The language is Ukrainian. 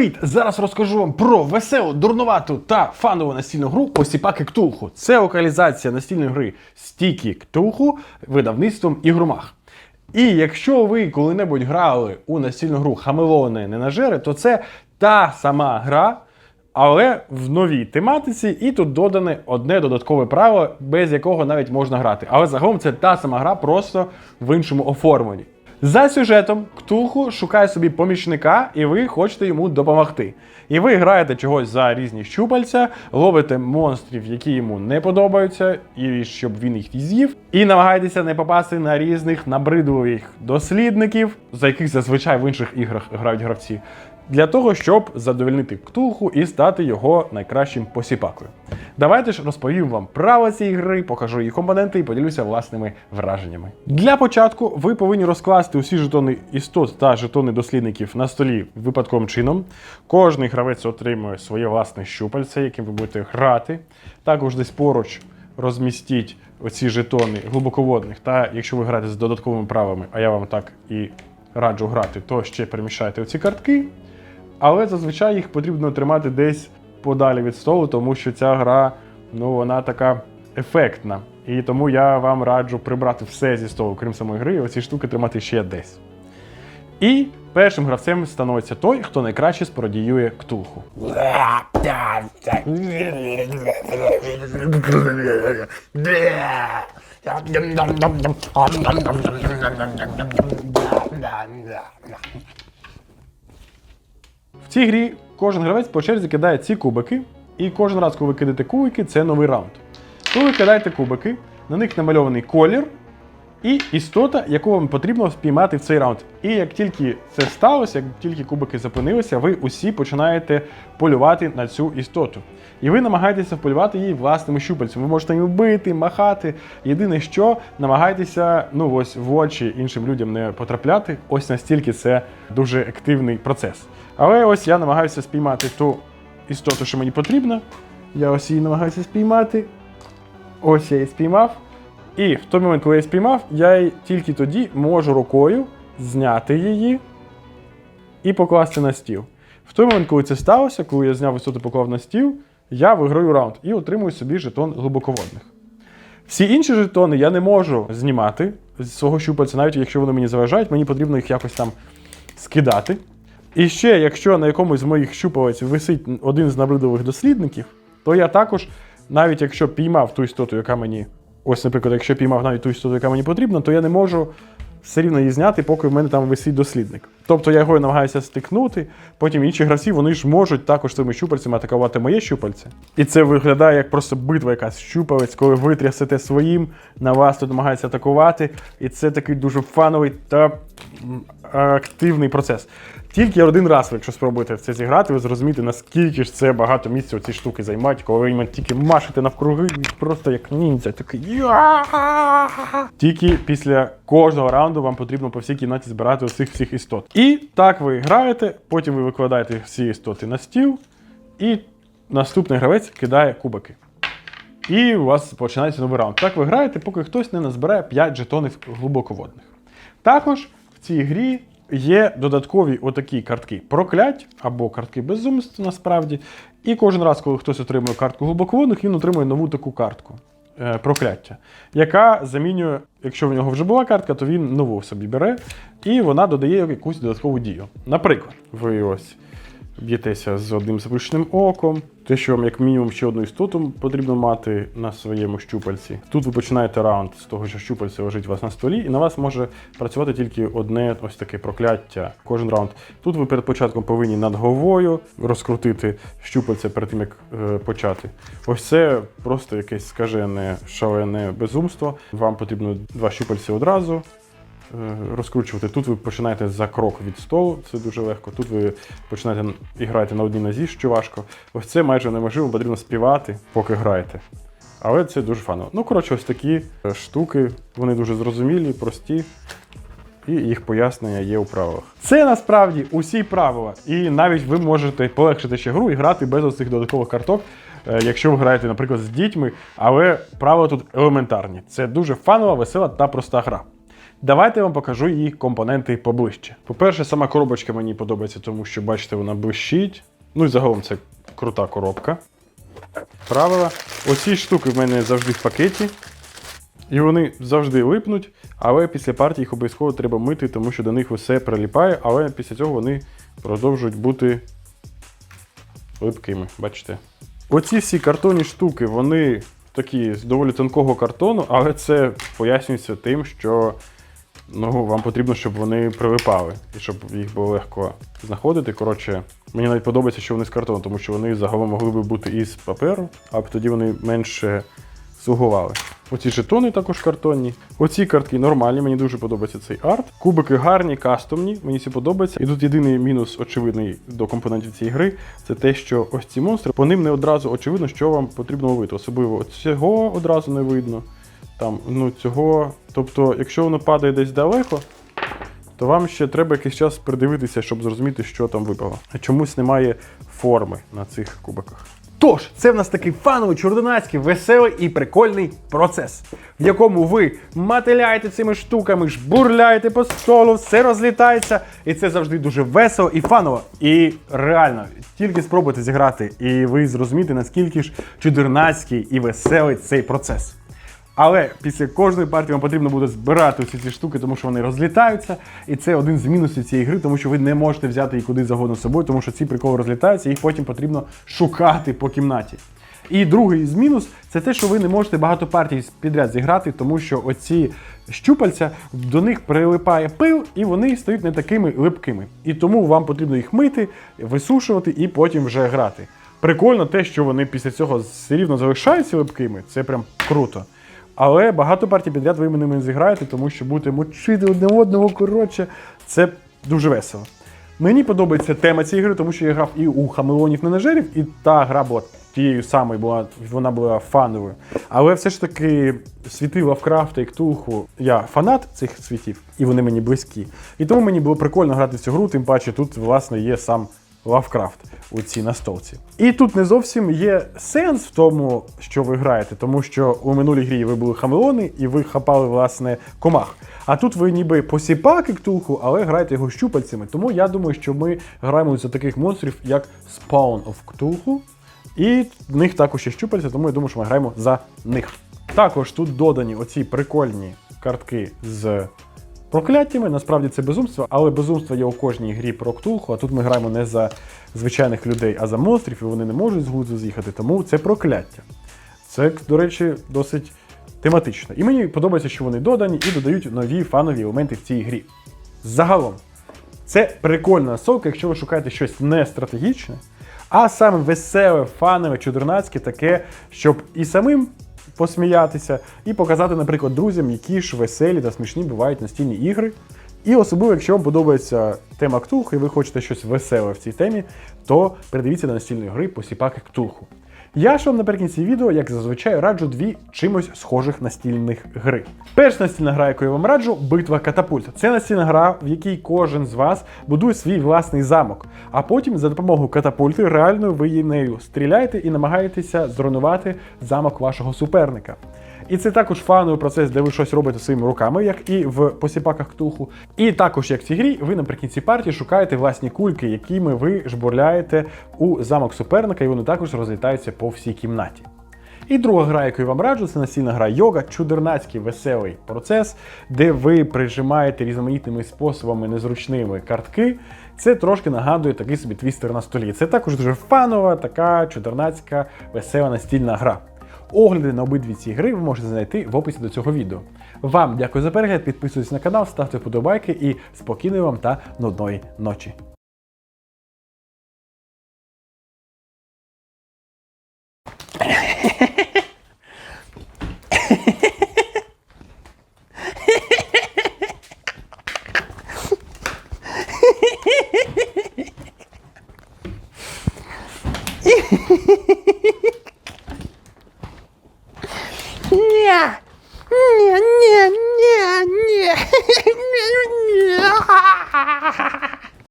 Привіт! Зараз розкажу вам про веселу, дурнувату та фанову настільну гру Посіпаки Ктулху. Це локалізація настільної гри Стікі Ктулху видавництвом Ігромах. І якщо ви коли-небудь грали у настільну гру Хамелони Ненажери, то це та сама гра, але в новій тематиці, і тут додане одне додаткове правило, без якого навіть можна грати. Але загалом це та сама гра, просто в іншому оформленні. За сюжетом Ктулху шукає собі помічника, і ви хочете йому допомогти. І ви граєте чогось за різні щупальця, ловите монстрів, які йому не подобаються, і щоб він їх з'їв, і намагаєтеся не попасти на різних набридливих дослідників, за яких зазвичай в інших іграх грають гравці, для того, щоб задовольнити Ктулху і стати його найкращим посіпакою. Давайте ж розповім вам правила цієї гри, покажу її компоненти і поділюся власними враженнями. Для початку ви повинні розкласти усі жетони істот та жетони дослідників на столі випадковим чином. Кожний гравець отримує своє власне щупальце, яким ви будете грати. Також десь поруч розмістіть оці жетони глибоководних. Та якщо ви граєте з додатковими правилами, а я вам так і раджу грати, то ще переміщайте оці картки. Але зазвичай їх потрібно тримати десь подалі від столу, тому що ця гра, ну вона така ефектна. І тому я вам раджу прибрати все зі столу, крім самої гри, і оці штуки тримати ще десь. І першим гравцем становиться той, хто найкраще спородіює ктулху. Цій грі кожен гравець по черзі кидає ці кубики, і кожен раз, коли ви кидаєте кубики, це новий раунд. Коли ви кидаєте кубики, на них намальований колір і істота, яку вам потрібно спіймати в цей раунд. І як тільки це сталося, як тільки кубики зупинилися, ви усі починаєте полювати на цю істоту. І ви намагаєтеся вполювати її власними щупальцями. Ви можете її бити, махати. Єдине, що намагайтеся ну ось в очі іншим людям не потрапляти. Ось настільки це дуже активний процес. Але ось я намагаюся спіймати ту істоту, що мені потрібно. Я ось її намагаюся спіймати. Ось я її спіймав. І в той момент, коли я спіймав, я тільки тоді можу рукою зняти її і покласти на стіл. В той момент, коли це сталося, коли я зняв істоту і поклав на стіл, я виграю раунд і отримую собі жетон глибоководних. Всі інші жетони я не можу знімати з свого щупальця, навіть якщо вони мені заважають, мені потрібно їх якось там скидати. І ще, якщо на якомусь з моїх щупалець висить один з набридливих дослідників, то я також, навіть якщо піймав ту істоту, яка мені. Ось, наприклад, якщо піймав навіть ту істоту, яка мені потрібна, то я не можу все рівно її зняти, поки в мене там висить дослідник. Тобто я його намагаюся стикнути, потім інші гравці вони ж можуть також цими щупальцями атакувати моє щупальце. І це виглядає як просто битва якась щупалець, коли ви трясете своїм, на вас тут намагаються атакувати. І це такий дуже фановий та активний процес. Тільки один раз, якщо спробуєте в це зіграти, ви зрозумієте, наскільки ж це багато місця ці штуки займають, коли ви тільки машете навкруги, просто як ніндзя, такий. Тільки після кожного раунду вам потрібно по всій кімнаті збирати оцих всіх істот. І так ви граєте, потім ви викладаєте всі істоти на стіл, і наступний гравець кидає кубики. І у вас починається новий раунд. Так ви граєте, поки хтось не назбирає 5 жетонів глибоководних. Також в цій грі є додаткові отакі картки проклять або картки безумства насправді. І кожен раз, коли хтось отримує картку глибоководних, він отримує нову таку картку. е, Прокляття, яка замінює, якщо в нього вже була картка, то він нову собі бере, і вона додає якусь додаткову дію. Наприклад, ви ось б'єтеся з одним заплющеним оком, те, що вам як мінімум ще одну істоту потрібно мати на своєму щупальці. Тут ви починаєте раунд з того, що щупальце лежить у вас на столі, і на вас може працювати тільки одне ось таке прокляття. Кожен раунд. Тут ви перед початком повинні над головою розкрутити щупальце перед тим, як е, почати. Ось це просто якесь скажене шалене безумство. Вам потрібно два щупальці одразу розкручувати. Тут ви починаєте за крок від столу, це дуже легко. Тут ви починаєте і на одній нозі, що важко. Ось це майже неможливо, потрібно співати, поки граєте. Але це дуже фано. Ну, коротше, ось такі е, штуки, вони дуже зрозумілі, прості. І їх пояснення є у правилах. Це насправді усі правила. І навіть ви можете полегшити ще гру і грати без оцих додаткових карток, е, якщо ви граєте, наприклад, з дітьми. Але правила тут елементарні. Це дуже фанова, весела та проста гра. Давайте я вам покажу її компоненти поближче. По-перше, сама коробочка мені подобається, тому що, бачите, вона блищить. Ну і загалом це крута коробка. Правила. Оці штуки в мене завжди в пакеті. І вони завжди липнуть, але після партії їх обов'язково треба мити, тому що до них все приліпає, але після цього вони продовжують бути липкими. Бачите? Оці всі картонні штуки, вони такі з доволі тонкого картону, але це пояснюється тим, що ну, вам потрібно, щоб вони прилипали і щоб їх було легко знаходити. Коротше, мені навіть подобається, що вони з картону, тому що вони загалом могли би бути із паперу, а тоді вони менше слугували. Оці жетони також картонні. Оці картки нормальні, мені дуже подобається цей арт. Кубики гарні, кастомні, мені всі подобається. І тут єдиний мінус очевидний до компонентів цієї гри це те, що ось ці монстри, по ним не одразу очевидно, що вам потрібно ловити. Особливо цього одразу не видно. Там, ну цього. Тобто, якщо воно падає десь далеко, то вам ще треба якийсь час придивитися, щоб зрозуміти, що там випало. А чомусь немає форми на цих кубиках. Тож, це в нас такий фановий, чордонацький, веселий і прикольний процес, в якому ви мотиляєте цими штуками, жбурляєте по столу, все розлітається, і це завжди дуже весело і фаново. І реально, тільки спробуйте зіграти, і ви зрозумієте, наскільки ж чудернацький і веселий цей процес. Але після кожної партії вам потрібно буде збирати усі ці штуки, тому що вони розлітаються. І це один з мінусів цієї гри, тому що ви не можете взяти її куди завгодно з собою, тому що ці приколи розлітаються, їх потім потрібно шукати по кімнаті. І другий з мінус це те, що ви не можете багато партій підряд зіграти, тому що оці щупальця до них прилипає пил, і вони стають не такими липкими. І тому вам потрібно їх мити, висушувати і потім вже грати. Прикольно те, що вони після цього все рівно залишаються липкими, це прям круто. Але багато партій підряд ви ними не зіграєте, тому що будете мочити одне одного, коротше, це дуже весело. Мені подобається тема цієї гри, тому що я грав і у хамелонів менеджерів, і та гра була тією самою, була, вона була фановою. Але все ж таки світи Лавкрафта і Ктулху, я фанат цих світів, і вони мені близькі. І тому мені було прикольно грати в цю гру, тим паче тут, власне, є сам Лавкрафт у цій настолці. І тут не зовсім є сенс в тому, що ви граєте, тому що у минулій грі ви були хамелони і ви хапали, власне, комах. А тут ви ніби посіпаки ктулху, але граєте його щупальцями. Тому я думаю, що ми граємо за таких монстрів, як Spawn of Cthulhu. І в них також є щупальця, тому я думаю, що ми граємо за них. Також тут додані оці прикольні картки з прокляттями. Насправді це безумство, але безумство є у кожній грі про Ктулху, а тут ми граємо не за звичайних людей, а за монстрів, і вони не можуть з глузду з'їхати, тому це прокляття. Це, до речі, досить тематично. І мені подобається, що вони додані і додають нові фанові елементи в цій грі. Загалом, це прикольна насолка, якщо ви шукаєте щось не стратегічне, а саме веселе, фанове, чудернацьке, таке, щоб і самим посміятися, і показати, наприклад, друзям, які ж веселі та смішні бувають настільні ігри. І особливо, якщо вам подобається тема Ктулху, і ви хочете щось веселе в цій темі, то передивіться до настільної гри посіпаки Ктулху. Я ж вам наприкінці відео, як зазвичай, раджу дві чимось схожих настільних гри. Перша настільна гра, яку я вам раджу, битва катапульт. Це настільна гра, в якій кожен з вас будує свій власний замок, а потім за допомогою катапульти реально ви нею стріляєте і намагаєтеся зруйнувати замок вашого суперника. І це також фановий процес, де ви щось робите своїми руками, як і в посіпаках ктулху. І також, як в цій грі, ви наприкінці партії шукаєте власні кульки, якими ви жбурляєте у замок суперника, і вони також розлітаються по всій кімнаті. І друга гра, яку я вам раджу, це настільна гра йога, чудернацький веселий процес, де ви прижимаєте різноманітними способами незручними картки. Це трошки нагадує такий собі твістер на столі. Це також дуже фанова, така чудернацька, весела настільна гра. Огляди на обидві ці гри ви можете знайти в описі до цього відео. Вам дякую за перегляд, підписуйтесь на канал, ставте вподобайки і спокійної вам та нудної ночі.